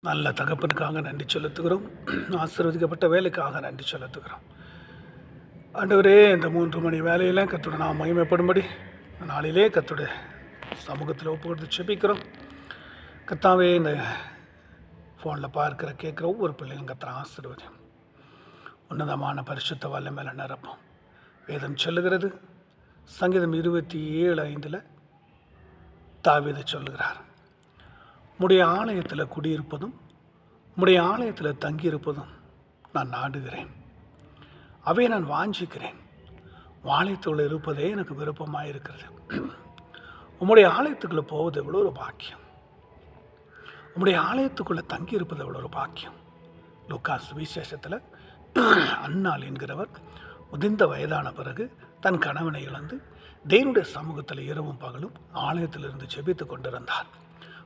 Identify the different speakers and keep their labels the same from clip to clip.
Speaker 1: நல்ல தகப்பனுக்காக நன்றி செலுத்துகிறோம். ஆசீர்வதிக்கப்பட்ட வேலைக்காக நன்றி செலுத்துகிறோம். ஆண்டவரே இந்த மூன்று மணி வேலையில் கத்தோட நான் மகிமைப்படும்படி நாளிலே கத்தோட சமூகத்தில் ஒப்பு கொடுத்து செபிக்கிறோம் கத்தாவே இந்த ஃபோனில் பார்க்குற கேட்குற ஒவ்வொரு பிள்ளைகளும் கத்திர ஆசீர்வதியும். உன்னதமான பரிசுத்த வல்ல மேலே நிரப்பும். வேதம் சொல்லுகிறது சங்கீதம் இருபத்தி ஏழு ஐந்தில் தாவீது சொல்லுகிறார். உம்முடைய ஆலயத்தில் குடியிருப்பதும் உம்முடைய ஆலயத்தில் தங்கியிருப்பதும் நான் நாடுகிறேன். அவை நான் வாஞ்சிக்கிறேன். ஆலயத்துக்குள்ளே இருப்பதே எனக்கு விருப்பமாக இருக்கிறது உம்முடைய ஆலயத்துக்குள்ளே போவது எவ்வளோ ஒரு பாக்கியம். உம்முடைய ஆலயத்துக்குள்ளே தங்கியிருப்பது எவ்வளோ ஒரு பாக்கியம். லுக்கா விசேஷத்தில் அன்னாள் என்கிறவர் முதிர்ந்த வயதான பிறகு தன் கணவனை இழந்து தேவனுடைய சமூகத்தில் இரவும் பகலும் ஆலயத்திலிருந்து செபித்து கொண்டிருந்தார்.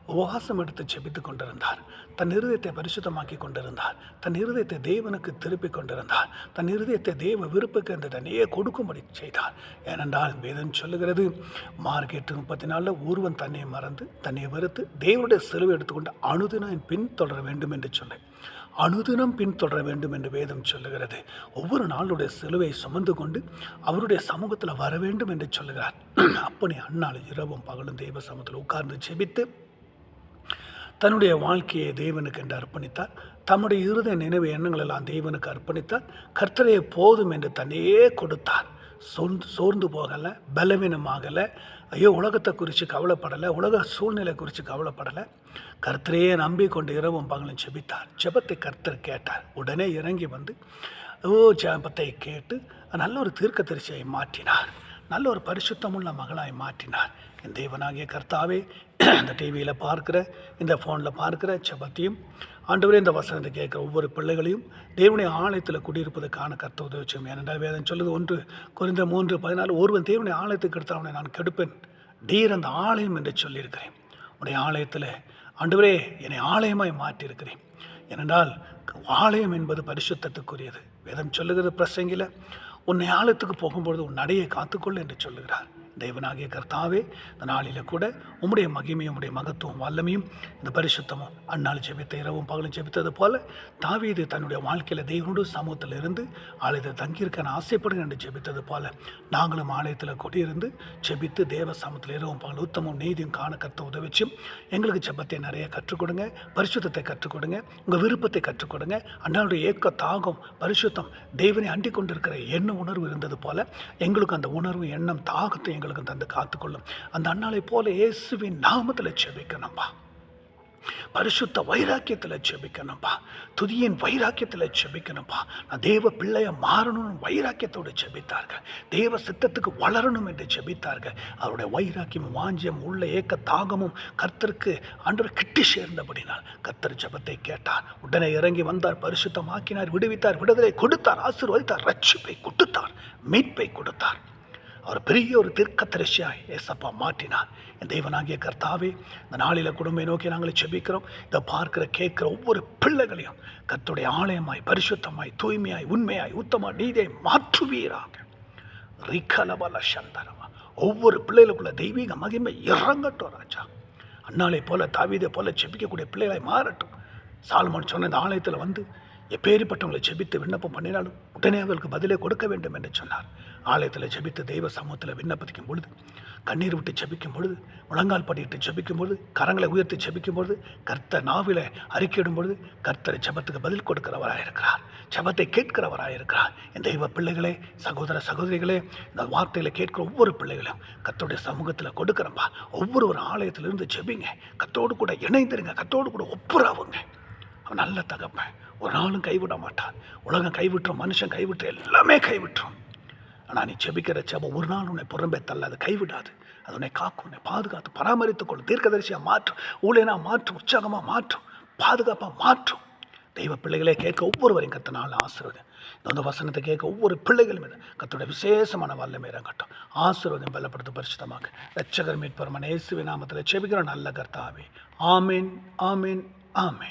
Speaker 1: உபவாசம் எடுத்து செபித்து கொண்டிருந்தார். தன் இருதயத்தை பரிசுத்தமாக்கி கொண்டிருந்தார். தன் இருதயத்தை தேவனுக்கு திருப்பி கொண்டிருந்தார். தன் இருதயத்தை தேவ விருப்புக்கு அந்த தன்னையே கொடுக்கும்படி செய்தார். ஏனென்றால் வேதம் சொல்லுகிறது மார்க் எட்டு முப்பத்தி நாலில் ஒருவன் தன்னை மறந்து தன்னை வெறுத்து தேவனுடைய செலவு எடுத்துக்கொண்டு அனுதினம் பின் தொடர வேண்டும் என்று சொன்னேன் அனுதினம் பின்தொடர வேண்டும் என்று வேதம் சொல்லுகிறது. ஒவ்வொரு நாளுடைய சிலுவை சுமந்து கொண்டு அவருடைய சமூகத்தில் வர வேண்டும் என்று சொல்லுகிறார். அப்படி அண்ணாள் இரவும் பகலும் தெய்வ சமூகத்தில் உட்கார்ந்து செபித்து தன்னுடைய வாழ்க்கையை தேவனுக்கு என்று அர்ப்பணித்தார். தம்முடைய இருத நினைவு எண்ணங்களெல்லாம் தேவனுக்கு அர்ப்பணித்தார். கர்த்தரே போதும் என்று தன்னையே கொடுத்தார். சோர்ந்து சோர்ந்து போகலை பலவீனமாகலை. ஐயோ உலகத்தை குறித்து கவலைப்படலை உலக சூழ்நிலை குறித்து கவலைப்படலை. கர்த்தரையே நம்பி கொண்டு இரவும் பகலும் செபித்தார் ஜெபத்தை கர்த்தர் கேட்டார். உடனே இறங்கி வந்து ஓ ஜெபத்தை கேட்டு நல்ல ஒரு தீர்க்க தரிசியை மாற்றினார். நல்ல ஒரு பரிசுத்தமுள்ள மகளாய் மாற்றினார். என் தேவனாகிய கர்த்தாவே இந்த டிவியில் பார்க்குற இந்த ஃபோனில் பார்க்குற செபத்தையும் ஆண்டவரே இந்த வசனத்தை கேட்குற ஒவ்வொரு பிள்ளைகளையும் தேவனுடைய ஆலயத்தில் குடியிருப்பதற்கான கர்த்த உதவிச்சோம் ஏனென்றால் வேதம் சொல்லுது ஒன்று குறைந்த மூன்று பதினாலு ஒருவன் தேவனுடைய ஆலயத்துக்கு எடுத்தவனை நான் கெடுப்பேன். டீர் அந்த ஆலயம் என்று சொல்லியிருக்கிறேன். உடைய ஆலயத்தில் ஆண்டவரே என்னை ஆலயமாய் மாற்றியிருக்கிறேன். ஏனென்றால் ஆலயம் என்பது பரிசுத்தத்துக்குரியது. வேதம் சொல்லுகிறது பிரசங்கில உன்னை ஆலயத்துக்கு போகும்பொழுது உன் நடையை காத்துக்கொள் என்று சொல்லுகிறார். தேவனாகிய கர்த்தாவே இந்த நாளில் கூட உம்முடைய மகிமையும் உம்முடைய மகத்துவம் வல்லமையும் இந்த பரிசுத்தமும் அந்நாள் ஜெபித்த இரவும் பகலும் ஜெபித்தது போல தாவீது தன்னுடைய வாழ்க்கையில் தெய்வனோடு சமூகத்தில் இருந்து ஆலயத்தில் தங்கியிருக்க நான் ஆசைப்படுகிறேன் என்று ஜெபித்தது போல நாங்களும் ஆலயத்தில் குடியிருந்து ஜெபித்து தேவ சமூகத்தில் இரவும் பகல் உத்தமும் நீதியும் காண கத்த உதவிச்சும் எங்களுக்கு ஜெபத்தை நிறைய கற்றுக் கொடுங்க பரிசுத்தத்தை கற்றுக் கொடுங்க உங்கள் விருப்பத்தை கற்றுக் கொடுங்க அண்ணாவுடைய ஏக்க தாகம் பரிசுத்தம் தேவனை அண்டிக் கொண்டிருக்கிற எண்ண உணர்வு இருந்தது போல எங்களுக்கு அந்த உணர்வு எண்ணம் தாகத்தை எங்களுக்கு தந்து காத்துக்கொள்ளும். அந்த அண்ணாலை போல இயேசுவின் நாமத்தில் செபிக்கணும்பா பரிசுத்த வைராக்கியத்தில் செபிக்கணும்பா துதியின் வைராக்கியத்தில் செபிக்கணும்பா நான் தேவ பிள்ளைய மாறணும்னு வைராக்கியத்தோடு செபித்தார்கள் தேவ சித்தத்துக்கு வளரணும் என்று செபித்தார்கள் அவருடைய வைராக்கியம் வாஞ்சியம் உள்ள ஏக்க தாகமும் கர்த்தருக்கு அன்று கிட்டி சேர்ந்தபடினால் கர்த்தர் ஜெபத்தை கேட்டார். உடனே இறங்கி வந்தார் பரிசுத்தமாக்கினார் விடுவித்தார் விடுதலை கொடுத்தார் ஆசீர்வதித்தார் ரட்சிப்பை கொடுத்தார் மீட்பை கொடுத்தார். அவர் பெரிய ஒரு தீர்க்கத்தரிசியாய் ஏசப்பா மாற்றினார். என் தெய்வனாகிய கர்த்தாவே இந்த நாளில் குடும்பை நோக்கி நாங்கள் செபிக்கிறோம். இதை பார்க்கிற கேட்குற ஒவ்வொரு பிள்ளைகளையும் கத்துடைய ஆலயமாய் பரிசுத்தமாய் தூய்மையாய் உண்மையாய் உத்தமாக நீதியை மாற்றுவீராக. ரிகலபல சந்தரமா. ஒவ்வொரு பிள்ளைகளுக்குள்ள தெய்வீக மகிமை இறங்கட்டும் ராஜா. அண்ணாலை போல தாவீதை போல செபிக்கக்கூடிய பிள்ளைகளை மாறட்டும். சால்மான் சொன்ன இந்த ஆலயத்தில் வந்து எப்பேறிப்பட்டவங்களை செபித்து விண்ணப்பம் பண்ணினாலும் உடனே அவர்களுக்கு பதிலே கொடுக்க வேண்டும் என்று சொன்னார். ஆலயத்தில் ஜெபித்து தெய்வ சமூகத்தில் விண்ணப்பிக்கும் பொழுது கண்ணீர் விட்டு ஜெபிக்கும் பொழுது முழங்கால் படிட்டு ஜெபிக்கும் பொழுது கரங்களை உயர்த்தி ஜெபிக்கும் பொழுது கர்த்தர் நாவில அறிக்கையிடும் பொழுது கர்த்தர் ஜபத்துக்கு பதில் கொடுக்கிறவராக இருக்கிறார். ஜபத்தை கேட்கிறவராக இருக்கிறார். இந்த தெய்வ பிள்ளைகளே சகோதர சகோதரிகளே இந்த வார்த்தையில் கேட்கிற ஒவ்வொரு பிள்ளைகளையும் கத்தோடைய சமூகத்தில் கொடுக்குறப்பா ஒவ்வொரு ஒரு ஆலயத்திலிருந்து ஜெபிங்க. கத்தோடு கூட இணைந்துருங்க. கத்தோடு கூட ஒப்புறாவுங்க அவன் நல்ல தகப்பன். ஒரு நாளும் கைவிட மாட்டான். உலகம் கைவிட்டுரும் மனுஷன் கைவிட்டு எல்லாமே கைவிட்டுரும். ஆனால் நீ செபிக்கிற செபம் ஒரு நாள் உன்னை புறம்பே தள்ள அது கைவிடாது. அது உன்னை காக்கும் உன்னை பாதுகாத்து பராமரித்துக் கொள்ளும் தீர்க்கதரிசியாக மாற்றும் ஊழியனாக மாற்றும் உற்சாகமாக மாற்றும் பாதுகாப்பாக மாற்றும். தெய்வ பிள்ளைகளே கேட்க ஒவ்வொருவரையும் கத்த நாள் ஆசீர்வதம் இந்த வசனத்தை கேட்க ஒவ்வொரு பிள்ளைகளும் கத்தோட விசேஷமான வல்லமை இறங்கட்டும். ஆசீர்வதம் பலப்படுத்த பரிசுத்தமாக ரட்சகர் மீட்பர் இயேசுவின் நாமத்தில் செபிக்கிற நல்ல கர்த்தாவே. ஆமீன் ஆமீன் ஆமீன்.